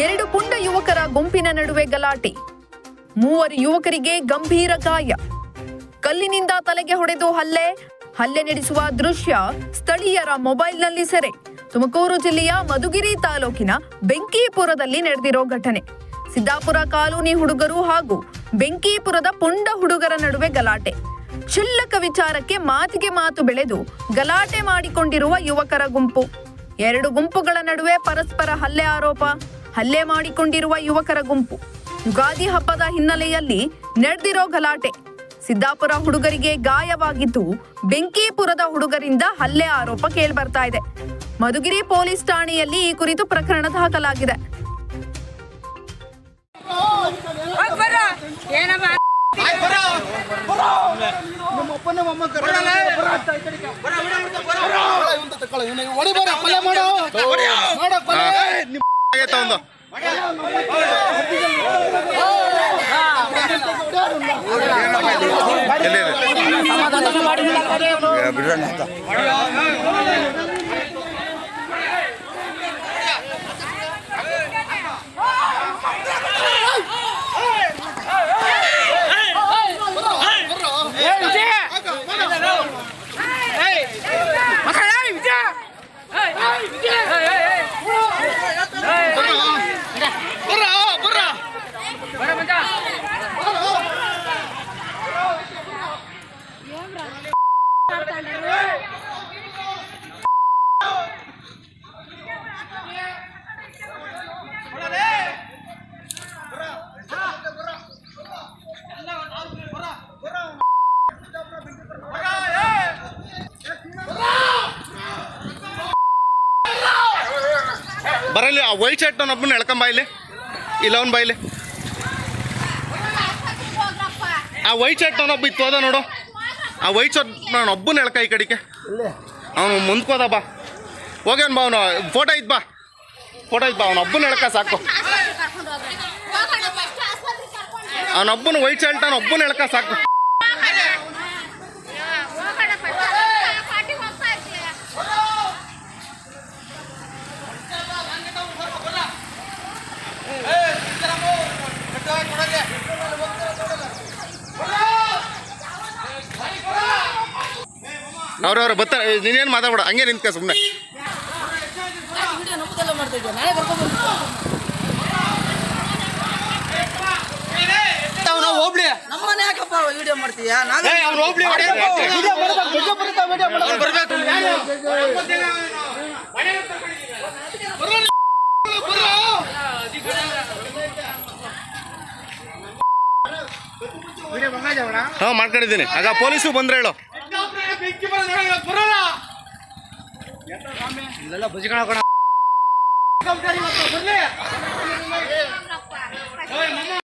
ಎರಡು ಪುಂಡ ಯುವಕರ ಗುಂಪಿನ ನಡುವೆ ಗಲಾಟೆ. ಮೂವರು ಯುವಕರಿಗೆ ಗಂಭೀರ ಗಾಯ. ಕಲ್ಲಿನಿಂದ ತಲೆಗೆ ಹೊಡೆದು ಹಲ್ಲೆ ಹಲ್ಲೆ ನಡೆಸುವ ದೃಶ್ಯ ಸ್ಥಳೀಯರ ಮೊಬೈಲ್ನಲ್ಲಿ ಸೆರೆ. ತುಮಕೂರು ಜಿಲ್ಲೆಯ ಮಧುಗಿರಿ ತಾಲೂಕಿನ ಬೆಂಕಿಪುರದಲ್ಲಿ ನಡೆದಿರೋ ಘಟನೆ. ಸಿದ್ದಾಪುರ ಕಾಲೋನಿ ಹುಡುಗರು ಹಾಗೂ ಬೆಂಕಿಪುರದ ಪುಂಡ ಹುಡುಗರ ನಡುವೆ ಗಲಾಟೆ. ಕ್ಷುಲ್ಲಕ ವಿಚಾರಕ್ಕೆ ಮಾತಿಗೆ ಮಾತು ಬೆಳೆದು ಗಲಾಟೆ ಮಾಡಿಕೊಂಡಿರುವ ಯುವಕರ ಗುಂಪು. ಎರಡು ಗುಂಪುಗಳ ನಡುವೆ ಪರಸ್ಪರ ಹಲ್ಲೆ ಆರೋಪ. ಹಲ್ಲೆ ಮಾಡಿಕೊಂಡಿರುವ ಯುವಕರ ಗುಂಪು. ಯುಗಾದಿ ಹಬ್ಬದ ಹಿನ್ನೆಲೆಯಲ್ಲಿ ನಡೆದಿರೋ ಗಲಾಟೆ. ಸಿದ್ದಾಪುರ ಹುಡುಗರಿಗೆ ಗಾಯವಾಗಿದ್ದು ಬೆಂಕಿಪುರದ ಹುಡುಗರಿಂದ ಹಲ್ಲೆ ಆರೋಪ ಕೇಳಿಬರ್ತಾ ಇದೆ. ಮಧುಗಿರಿ ಪೊಲೀಸ್ ಠಾಣೆಯಲ್ಲಿ ಈ ಕುರಿತು ಪ್ರಕರಣ ದಾಖಲಾಗಿದೆ. ನಮ್ಮ ಅಪ್ಪನೇ ಮೊಮ್ಮ ಕರ್ಕೊಂಡು ಬರ ಅಂತ ಈ ಕಡೆಗೆ. ಬರ, ಇವ್ನ್ದು ತಗೊಳ್ಳು, ಇವ್ನಿಗೆ ಹೊಡಿ ಬರ, ಕೊಲೆ ಮಾಡು. ಮಾಡು, ಕೊಲೆ. ನಿಮ್ ಆಗೈತ ಒಂದು ಬರ, ಬರಲಿ, ಆ ವೈಟ್ ಶರ್ಟ್ ಒಬ್ಬನ ಎಳ್ಕೊಂಬ ಇಲ್ಲಿ. ಇಲ್ಲ ಬಾ ಬಾಯಿಲಿ ಆ ವೈಟ್ ಶರ್ಟ್ ಅವನೊಬ್ಬ ಇತ್ತು, ಹೋದ ನೋಡು. ಆ ವೈಟ್ ಶರ್ಟ್ ನಾನು ಒಬ್ಬನ ಎಳ್ಕ ಈ ಕಡೆಗೆ. ಅವನು ಮುಂದ್ಕೋದ ಬಾ. ಹೋಗ್ಯಾನ ಬಾ ಅವನು. ಫೋಟೋ ಇದ್ ಬಾ. ಫೋಟೋ ಇದ್ ಬಾ. ಅವನ ಒಬ್ಬನ ಎಳ್ಕ ಸಾಕು. ಅವನೊಬ್ಬನ ವೈಟ್ ಶರ್ಟ್ ಅವನೊಬ್ಬನ ಎಳ್ಕ ಸಾಕು. ಅವ್ರವ್ರು ಬರ್ತಾರೆ ನೀನೇನು ಮಾತಾಡ್ಬೇಡ ಹಂಗೆ ನಿಂತ್ಕ ಸುಮ್ಮನೆ ಅವ್ನು ಹೋಗ್ಲಿ. ನಮ್ಮನೆ ಯಾಕಪ್ಪ ವಿಡಿಯೋ ಮಾಡ್ತೀಯಾ ನಾನು ಏ, ಅವ್ನು ಹೋಗ್ಲಿ, ಹೊಡಿ. ವಿಡಿಯೋ ಮಾಡ್ಬೇಕು, ವಿಡಿಯೋ ಮಾಡ್ಬೇಕು, ವಿಡಿಯೋ ಮಾಡ್ಬೇಕು. ಬರೋ, ಬರೋ. ಹಾಂ ಮಾಡ್ಕೊಂಡಿದ್ದೀನಿ ಆಗ ಪೊಲೀಸು ಬಂದ್ರೆ ಹೇಳು ನೋಡಿ, ಇವತ್ತು ಬರೋಲ್ಲ. ಬರ್ಲಿ.